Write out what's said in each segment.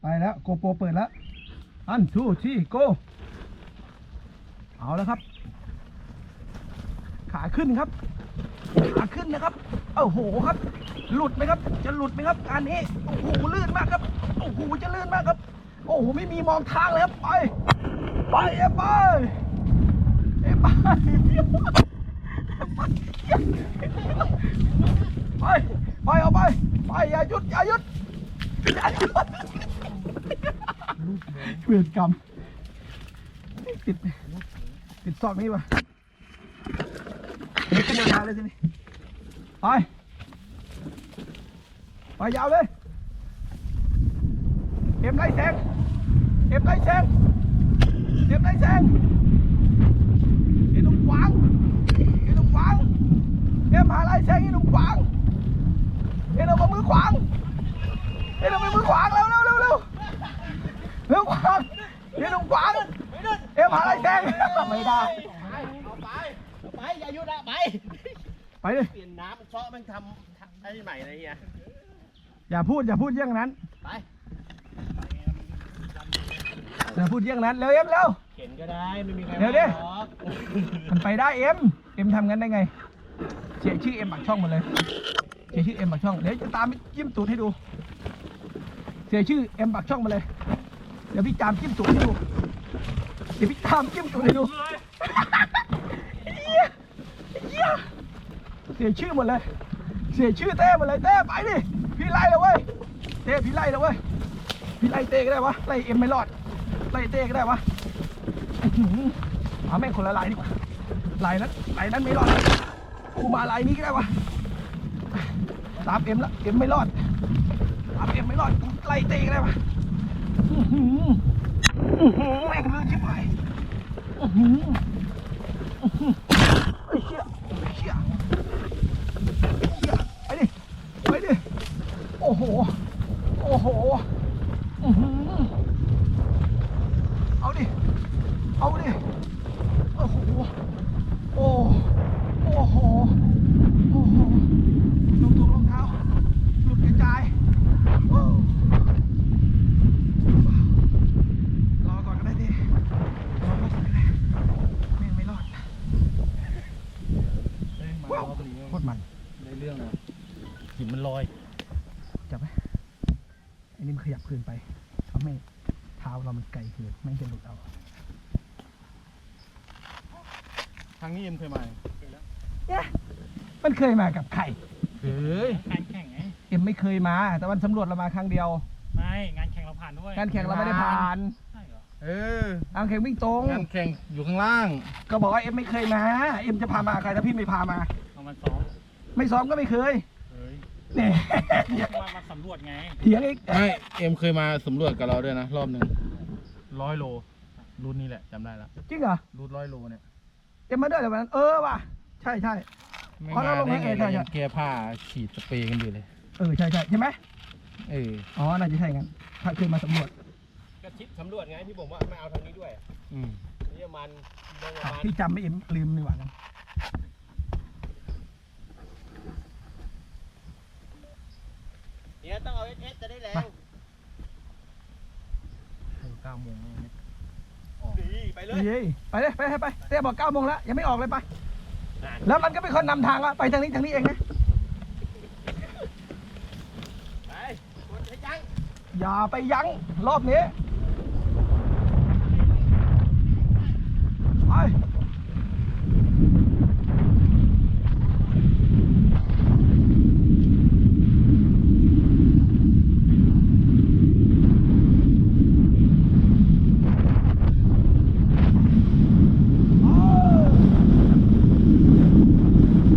ไปแล้วโกโปรเปิดแล้วอันทูที่โกเอาแล้วครับ ขาขึ้นครับ ขาขึ้นนะครับโอ้โหครับ หลุดไหมครับ จะหลุดไหมครับอันนี้โอ้โหลื่นมากครับโอ้โหจะลื่นมากครับ โอ้โหไม่มีมองทางเลยครับไปไปเอไปเอไปไปไปเอาไปไปอย่าหยุดอย่าหยุดอย่าหยุด เวรกรรมติดติดซอกนี้วะนี่ขึ้นมายาวเลยสินี่ไปไปยาวเลยเอ็มไล่แซงเอ็มไล่แซงเอ็มไล่แซงไอ้หนุ่มขวางไอ้หนุ่มขวางเอ็มหาไล่แซงไอ้หนุ่มขวางเอ็มเอามามือขวางเอ็มเอามามือขวางเร็วเร็วเร็วเร็วเร็วขวาง ไอ้หนุ่มขวางเอ็มหาไล่แซงไม่ได้ เอาไปเอาไปอย่าหยุดอะไปไปเลยเปลี่ยนน้ำมันเซาะมันทำทำอะไรใหม่อะไรเงี้ยอย่าพูดอย่าพูดเยี่ยงนั้นไปอย่าพูดเยี่ยงนั้นเร็วเอ็มเร็วเข็นก็ได้ไม่มีใครเดี๋ยวดิว่าหรอกมันไปได้เอ็มเอ็มทำงั้นได้ไงเสียชื่อเอ็มปากช่องหมาเลยเสียชื่อเอ็มปากช่องเดี๋ยวจะตามไปจิ้มตูดให้ดูเสียชื่อเอ็มปากช่องมาเลยเดี๋ยวพี่จามจิ้มตูดให้ดูเดี๋ยวพี่ตามจิ้มตูดให้ดูเหี้ยเหี้ยเสียชื่อหมดเลย เสียชื่อเต้หมดเลยเต้ไปดิพี่ไล่เลยเว้ยเต้พี่ไล่เลยเว้ยพี่ไล่เต้ก็ได้วะไล่เอ็มไม่รอดไล่เต้ก็ได้วะอื้อหือเอาแม่งคนละลายดีกว่าลายนั้นลายนั้นไม่รอดกูมาลายนี้ก็ได้วะตามเอ็มละเอ็มไม่รอดตามเอ็มไม่รอดกูไล่เต้ก็ได้วะ แม่งเลือดชิบหายไอ้เชี่ยไอ้เชี่ยไอ้เชี่ยไปดิ ไปดิ โอ้โห โอ้โหอื้อหือ เอาดิ เอาดิ โอ้โห โอ้ โอ้โห โอ้โหรองเท้ารองเท้า หลุดกระจายโอ้รอก่อนก็ได้ดิรอก่อนก็ได้แม่งไม่รอดว้าวโคตรมัน ได้เรื่องนะหินมันลอย จับไหมไอ้นี่มันขยับคืนไปทำให้เท้า เรามันไกลคืนแม่งจะหลุดเอาทางนี้เอ็มเคยมาเนี่ยมันเคยมากับใครเฮ้ยงานแข่งไงเอ็มไม่เคยมา แต่วันสำรวจเรามาครั้งเดียว ไม่งานแข่งเราผ่านด้วยการแข่งเราไม่ได้ผ่านใช่เหรอเออการแข่งวิ่งตรงงานแข่งอยู่ข้างล่าง ก็บอกว่าเอ็มไม่เคยมาเอ็มจะพามาใครถ้าพี่ไม่พามาเอามาซ้อมไม่ซ้อมก็ไม่เคยเฮ้ยเนี่ยมามาสำรวจไงเถียงอีกไม่เอ็มเคยมาสำรวจกับเราด้วยนะรอบหนึ่ง ร้อยโลรูทนี่แหละจำได้ละจริงเหรอรูทร้อยโลเนี่ยเอ็มมาด้วยเหรอวันนั้นเออว่ะใช่ใช่ ไม่อ๋อแล้วมาลงได้ให้ไงใครเราใช่ยังแก้ผ้าฉีดสเปรย์กันอยู่เลย เออใช่ใช่ใช่ไหมเออ อ๋อน่าจะใช่งั้นถ้าเคยมาสำรวจก็ทิศสำรวจไงที่ผมว่าไม่เอาทางนี้ด้วยอืมนี่มันลงประอะมาณพี่จำไม่เอ็มลืมนี่หว่ากันเนี่ยต้องเอาเอสเอสจะได้แรง เก้าโมงแล้วเนี่ยดีไปเลยเฮ้ยไปเลยไปไปไปเต้บอกเก้าโมงแล้วยังไม่ออกเลยไป แล้วมันก็เป็นคนนำทางละไปทางนี้ทางนี้เองนะไปกดให้จังอย่าไปยั้งรอบนี้ไป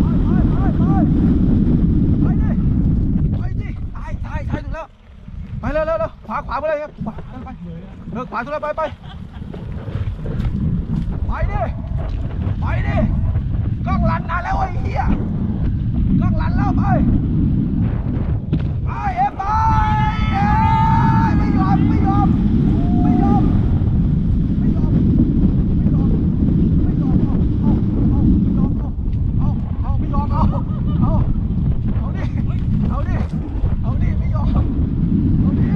ไปไปไปไปไปดิไปดิตายตายตายถึงแล้ว ไปเร็วเร็วเร็วขวาขวาไปเลยครับขวาไป เออขวาสุดแล้วไปไปไปดิไปดิกล้องลันนานแล้วไอ้เหี้ยกล้องลันแล้วไปไปเอ็มไปเอ้ยไม่ยอมไม่ยอมไม่ยอมไม่ยอมไม่ยอมไม่ยอมเอาเอาเอาไม่ยอมเอาเอาเอาดิเอาดิเอาดิไม่ยอม เอาดิ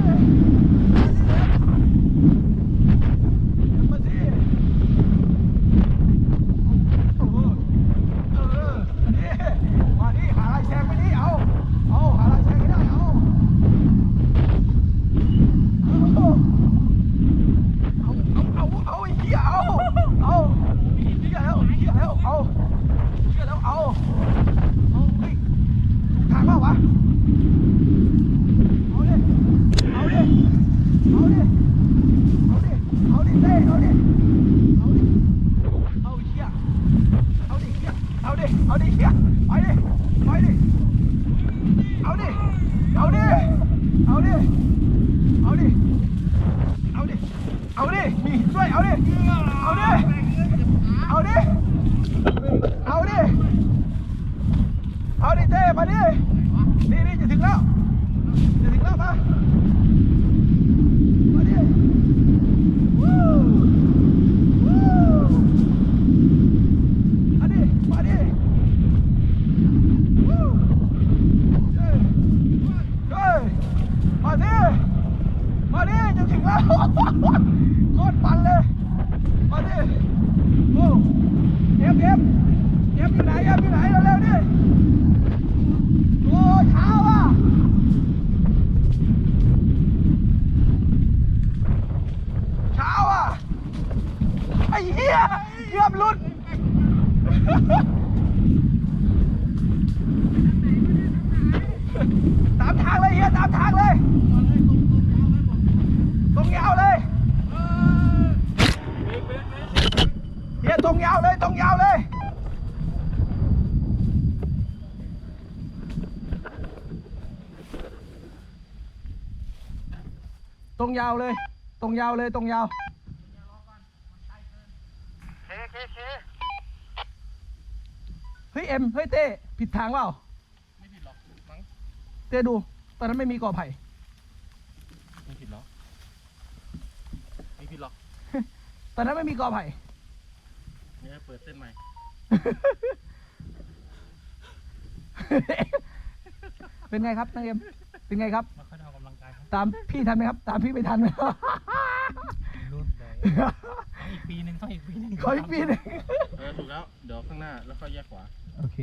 เอาดิ เอาดิ ช่วยเอาดิ เอาดิ เอาดิ เอาดิ เอาดิเต้มาดิ นี่นี่จะถึงแล้ว จะถึงแล้วมา มาดิ วู้วู้มาดิ มาดิ วู้เฮ้ยเฮ้ยมาดิ มาดิ จะถึงแล้ว โคตรมันเลย มาดิ โอ้เอฟเอฟเอฟอยู่ไหนเอฟอยู่ไหนเร็วๆดิ โอ้เช้าอะ เช้าอะ ไอ้เหี้ยเกือบ หลุดตามทางเลยเฮียตามทางเลยตรงยาวเลยเฮียตรงยาวเลยตรงยาวเลยตรงยาวเลย ตรงยาวเลย ตรงยาว เฮ้ยเอ็มเฮ้ยเต้ผิดทางเปล่าไม่ผิดหรอกมั้งเต้ดู ตอนนั้นไม่มีกอไผ่ไม่ผิดหรอกไม่ผิดหรอกตอนนั้นไม่มีกอไผ่เนี่ยเปิดเส้นใหม่ เป็นไงครับนางเอ็มเป็นไงครับ มาค่อยได้ออกกำลังกายครับตามพี่ทันไหมครับ ตามพี่ไม่ทันไหม รุดเลยต้องอีกปีหนึ่งต้องอีกปีหนึ่งขออีกปีหนึง เออถูกแล้ว เดี๋ยวข้างหน้าแล้วค่อยแยกขวา โอเค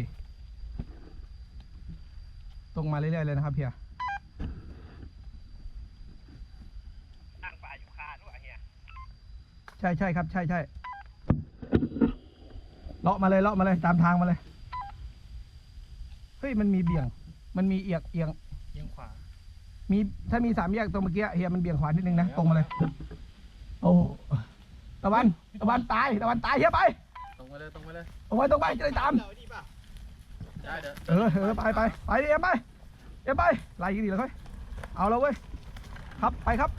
ตรงมาเรื่อยๆเลยนะครับเพียใช่ใช่ครับ ใช่ใช่เลาะมาเลยเลาะมาเลยตามทางมาเลย เฮ้ยมันมีเบี่ยง มันมีเอียงเอียง เอียงขวา มีถ้ามีสามแยกตรงเมื่อกี้เฮียมันเบี่ยงขวานิดนึงนะตรงมาเลย โอ้ตะวัน ตะวันตาย ตะวันตายเฮียไปต รงไปเลยตรงไปเลยตรงไปตรงไปจะได้ตามเดี๋ยวนี่ป่ะได้เดี๋ยวเออเออไปไปไปดิเอ็มไปเอ็มไปไล่ยิงดีแล้วค่อยเอาแล้วเว้ยครับไปครับ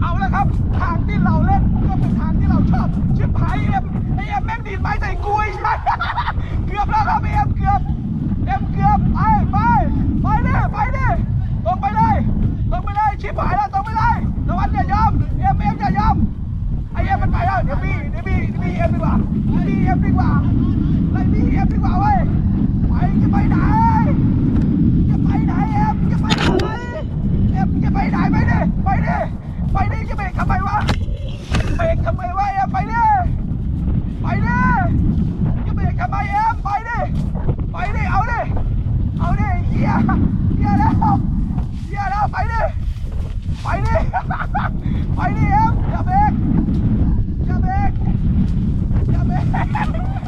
เอาแล้วครับ ทางที่เราเล่นก็เป็นทางที่เราชอบชิบหายเอ็มไอเอ็มแม่งดีดไม้ใส่กุยใช่ เกือบแล้วครับไอเอ็มเกือบเอ็มเกือบไปไปไปดิไปดิตรงไปเลยตรงไปเลยชิบหายแล้วตรงไปเลยตะวันอย่ายอมเอ็มเอ็มอย่ายอมไอเอ็มมันไปแล้วเดี๋ยวบี้เดี๋ยวบี้เดี๋ยวบี้เอ็มดีกว่าบี้เอ็มดีกว่าไล่บี้เอ็มดีกว่าเว้ยไปจะไปไหน จะไปไหนเอ็มจะไปไหนเอ็มจะไปไหนไปดิไปดิไปดิจะเบรกทำไมวะเบรกทำไมวะเอ็มไปดิไปดิจะเบรกทำไมเอ็มไปดิไปดิเอาดิเอาดิเฮียเฮียแล้วเฮียแล้วไปดิไปดิ ไปดิเอ็มอย่าเบรกอย่าเบรกอย่าเบรก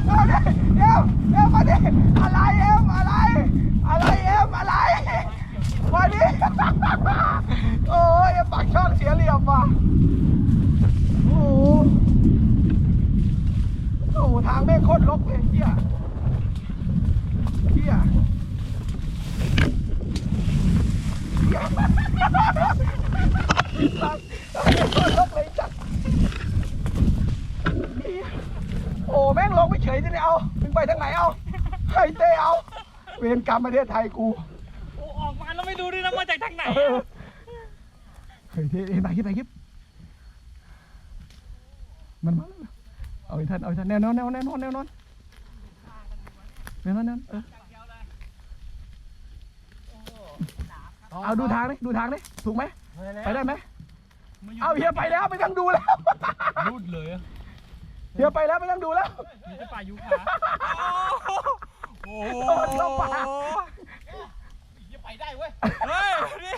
เอาดิเอ็มเอ็มมาดิอะไรเอ็มอะไร อะไรเอ็มอะไรมาดิโอ้ยปากช่องเสียเหลี่ยมว่ะโอ้โหโอ้โหทางแม่งโคตรลกเลยเฮียเฮียเฮียทางทางแม่งโคตรลกเลยจัดเหี้ยโอ้แม่งลงไปเฉยจะเนี่ยเอามึ งไปทางไหนเอาให้เต้เอา เวรกรรมประเทศไทยกูโอ้ออกมาแล้วไม่ดูด้วยนะมาจากทางไหนเออเฮ้ยเท่ไปคลิปไปคลิปมันมาแล้วเอาอีกท่านเอาอีกท่านแน่นอนแน่นอนแน่นอนแน่นอนแน่นอนแน่นอนเออเอาดูทางดิดูทางดิถูกไหมไปได้ไหมเอาเฮียไปแล้วไม่ต้องดูแล้วรุดเลยอะ เฮียไปแล้วไม่ต้องดูแล้ว มีแต่ป่ายูคาโอ้โดนเข้าปากอย่าไปได้เว้ย เฮ้ย นี่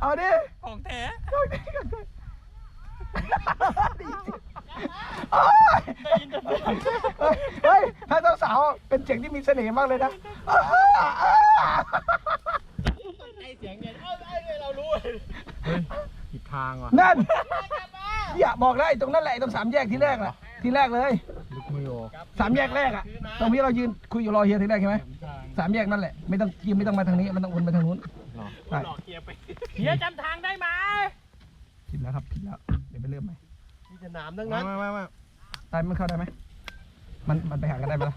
เอาดิของแท้เอาดิโอ้ยได้ยินแต่เสียงเฮ้ยเฮ้ยถ้าสาวๆเป็นเสียงที่มีเสน่ห์มากเลยนะไอเสียงเนี่ยเอาไอ้เนี่ยเรารู้เฮ้ยผิดทางว่ะ นั่นอย่าบอกแล้วไอ้ตรงนั้นแหละไอ้ตรงสามแยกที่แรกแหละ ที่แรกเลยลึกไม่ออกสามแยกแรกอะตรงที่เรายืนคุยอยู่รอเฮียที่แรกใช่ไหมทางสามแยกนั่นแหละไม่ต้องยิงไม่ต้องมาทางนี้มันต้องวนไปทางนู้นหรอใช่หลอกเกียร์ไปเฮียจำทางได้ไหมผิดแล้วครับผิดแล้วเดี๋ยวไปเริ่มใหม่มีสนามทั้งไม่นั้นไม่ไม่ไม่ตายมันเข้าได้ไหมมันมันไปหากันได้ไหมล่ะ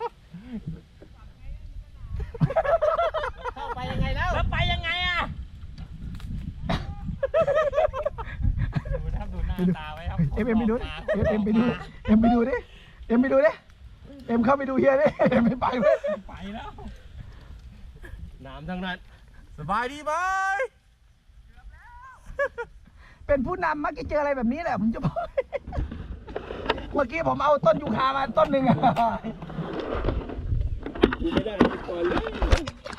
เข้าไปยังไงแล้วแล้วไปยังไงอะดูนะครับดูหน้าตาไว้ครับ เอ็มเอ็มไปดูดิเอ็มเอ็มไปดูเอ็มไปดูดิเอ็มไปดูดิเอ็มเข้าไปดูเฮียดิเอ็มไม่ไปเลยไปแล้วสนามทั้งนั้น สบายดีไหมเป็นผู้นำมักจะเจออะไรแบบนี้แหละผมจะบอกเมื่อกี้ผมเอาต้นยูคามาต้นหนึ่งอะไม่ได้ก่อนเลย